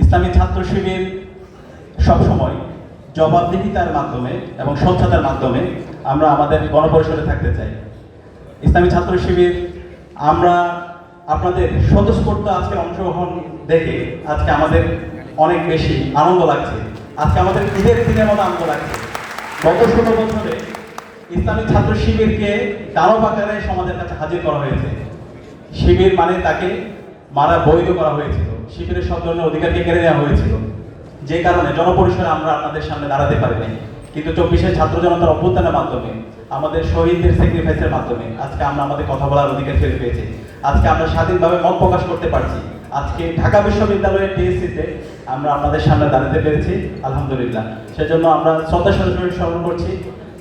ইসলামী ছাত্র শিবির সবসময় জবাবদিহিতার মাধ্যমে এবং স্বচ্ছতার মাধ্যমে আমরা আমাদের গণপরিষদে থাকতে চাই। ইসলামী ছাত্র শিবির আমরা আপনাদের স্বতঃস্ফূর্ত আজকে অংশগ্রহণ দেখে আজকে আমাদের অনেক বেশি আনন্দ লাগছে। আজকে আমাদের ঈদের দিনের মতো আনন্দ লাগছে। গত ষোলো বছরে ইসলামী ছাত্র শিবিরকে দানব আকারে সমাজের কাছে হাজির করা হয়েছে। শিবির মানে তাকে মারা বৈধ করা হয়েছিল। শিবিরের সব ধরনের অধিকারকে কেড়ে নেওয়া হয়েছিল। যে কারণে জনপরিসরে আমরা আপনাদের সামনে দাঁড়াতে পারিনি। কিন্তু চব্বিশে ছাত্র জনতার অভ্যুত্থানের মাধ্যমে, আমাদের শহীদদের স্যাক্রিফাইসের মাধ্যমে আজকে আমরা আমাদের কথা বলার অধিকার ফিরে পেয়েছি। আজকে আমরা স্বাধীনভাবে মত প্রকাশ করতে পারছি। আজকে ঢাকা বিশ্ববিদ্যালয়ের টিএসসিতে আমরা আপনাদের সামনে দাঁড়াতে পেরেছি, আলহামদুলিল্লাহ। সেজন্য আমরা শ্রদ্ধা সরাসরি স্মরণ করছি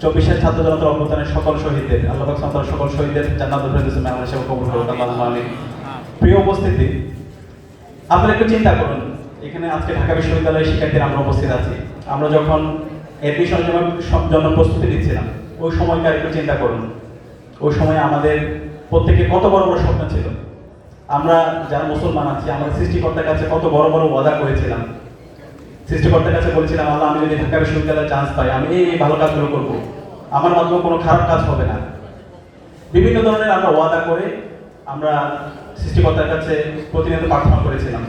চব্বিশের ছাত্র জনতার অভ্যুত্থানের সকল শহীদদের, আল্লাহ সকল শহীদদের জান্নাতুল ফেরদৌসে মেহমান হিসেবে কবুল আমিন। প্রিয় উপস্থিতি, আপনারা একটু চিন্তা করুন। এখানে আজকে ঢাকা বিশ্ববিদ্যালয়ের শিক্ষার্থীরা আমরা উপস্থিত আছি। আমরা যখন অ্যাডমিশনের জন্য প্রস্তুতি নিচ্ছিলাম, ওই সময়কার একটু চিন্তা করুন। ওই সময় আমাদের প্রত্যেকে কত বড় বড় স্বপ্ন ছিল। আমরা যারা মুসলমান আছি, আমাদের সৃষ্টিকর্তার কাছে কত বড় বড় ওয়াদা করেছিলাম। সৃষ্টিকর্তার কাছে বলেছিলাম, আল্লাহ, আমি যদি ঢাকা বিশ্ববিদ্যালয়ে চান্স পাই, আমি এই ভালো কাজগুলো করব। আমার মাধ্যমে কোনো খারাপ কাজ হবে না। বিভিন্ন ধরনের আমরা ওয়াদা করে আমরা সৃষ্টিকর্তার কাছে প্রতিনিয়ত প্রার্থনা করেছিলাম।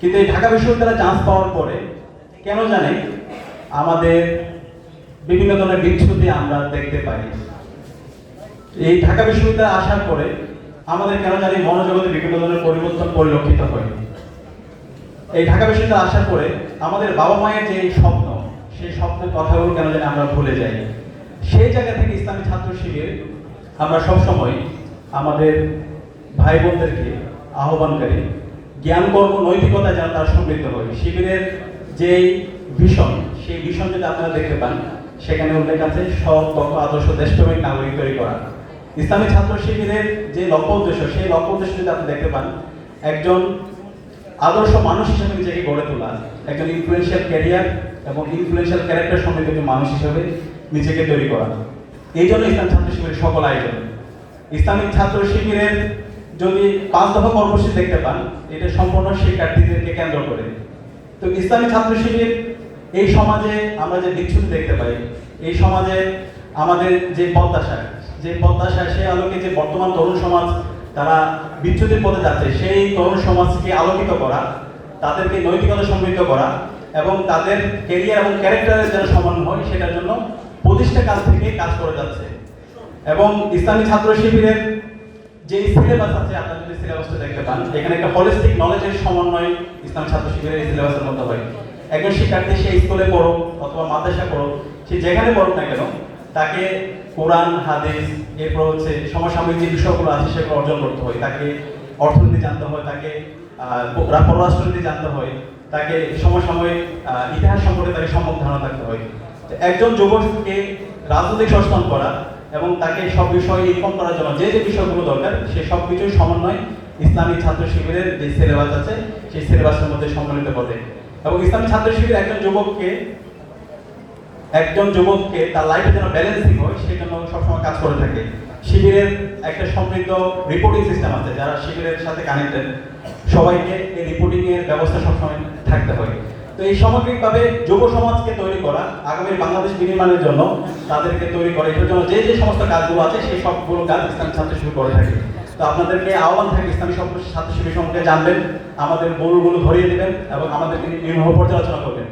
কিন্তু এই ঢাকা বিশ্ববিদ্যালয়ে চান্স পাওয়ার পরে কেন জানে আমাদের বিভিন্ন ধরনের বিচ্ছুতি আমরা দেখতে পাই। এই ঢাকা বিশ্ববিদ্যালয়ে আসার পরে আমাদের কেন জানি মনোজগতে বিভিন্ন ধরনের পরিবর্তন পরিলক্ষিত হয়। এই ঢাকা বিশ্ববিদ্যালয়ে আসার পরে আমাদের বাবা মায়ের যে স্বপ্ন, সেই স্বপ্নের কথাগুলো কেন জানি আমরা ভুলে যাই। সেই জায়গা থেকে ইসলামী ছাত্র শিবির আমরা সবসময় আমাদের ভাই বোনদেরকে আহ্বানকারী জ্ঞান কর্ম নৈতিকতা যেন তার সমৃদ্ধ হয়, শিবিরের যে ভীষণ, সেই ভীষণ যদি আপনারা দেখতে পান, সেখানে উল্লেখ আছে সৎ আদর্শ, দেশপ্রেমিক নাগরিক তৈরি করা। ইসলামী ছাত্র শিবিরের যে লক্ষ্য উদ্দেশ্য, সেই লক্ষ্য উদ্দেশ্য যদি আপনি দেখতে পান, একজন আদর্শ মানুষ হিসেবে নিজেকে গড়ে তোলা, একজন ইনফ্লুয়েন্সিয়াল ক্যারিয়ার এবং ইনফ্লুয়েন্সিয়াল ক্যারেক্টার সমৃদ্ধ একজন মানুষ হিসেবে নিজেকে তৈরি করা। এই জন্য ইসলাম ছাত্র শিবিরের সকল আয়োজন। ইসলামিক ছাত্র শিবিরের যদি পাঁচ দফা কর্মসূচি দেখতে পান, এটা সম্পূর্ণ শিক্ষার্থীদেরকে কেন্দ্র করে। তো ইসলামী ছাত্র শিবির এই সমাজে আমরা যে বিচ্ছুতি দেখতে পাই, এই সমাজে আমাদের যে প্রত্যাশা যে প্রত্যাশা, সেই আলোকে যে বর্তমান তরুণ সমাজ তারা বিচ্ছুতির পথে যাচ্ছে, সেই তরুণ সমাজকে আলোকিত করা, তাদেরকে নৈতিকতা সমৃদ্ধ করা এবং তাদের কেরিয়ার এবং ক্যারেক্টারের যেন সমান হয়, সেটার জন্য প্রতিষ্ঠা কাল থেকে কাজ করে যাচ্ছে। এবং ইসলামী ছাত্র শিবিরের যে সিলেবাস আছে, আপনারা যদি সিলেবাসটা দেখতে পান, এখানে একটা হলিস্টিক নলেজের সমন্বয় ইসলাম ছাত্র শিবিরের সিলেবাসের মধ্যে হয়। একজন শিক্ষার্থী, সে স্কুলে পড়ো অথবা মাদ্রাসা পড়ো সে যেখানে পড়ুক না কেন, তাকে কোরআন, হাদিস, এরপর হচ্ছে সমসাময়িক যে বিষয়গুলো আছে, সেগুলো অর্জন করতে হয়। তাকে অর্থনীতি জানতে হয়, তাকে পররাষ্ট্রনীতি জানতে হয়, তাকে সমসাময়িক ইতিহাস সম্পর্কে তাকে সম্যক ধারণা থাকতে হয়। একজন যুবককে রাজনৈতিক সচেতন করা এবং তাকে সব বিষয়ে ইনফর্ম করার জন্য যে যে বিষয়গুলো দরকার, সে সব কিছুই সমন্বয় ইসলামী ছাত্র শিবিরের যে সিলেবাস আছে, সেই সিলেবাসের মধ্যে সম্মিলিত করে। এবং ইসলামী ছাত্র শিবির একজন যুবককে একজন যুবককে তার লাইফে যেন ব্যালেন্সিং হয়, সেই জন্য সবসময় কাজ করে থাকে। শিবিরের একটা সমৃদ্ধ রিপোর্টিং সিস্টেম আছে, যারা শিবিরের সাথে কানেক্টেড সবাইকে এই রিপোর্টিং এর ব্যবস্থা সবসময় থাকতে হয়। তো এই সামগ্রিকভাবে যুব সমাজকে তৈরি করা, আগামী বাংলাদেশ বিনির্মাণের জন্য তাদেরকে তৈরি করা, এটার জন্য যে যে সমস্ত কাজগুলো আছে, সেই সবগুলো কাজ ইসলামী ছাত্র শুরু করে থাকে। তো আপনাদেরকে আহ্বান থাকে ইসলামী ছাত্র শিবির সম্পর্কে জানবেন, আমাদের গরুগুলো ধরিয়ে দেবেন এবং আমাদেরকে নির্ভর পর্যালোচনা করবেন।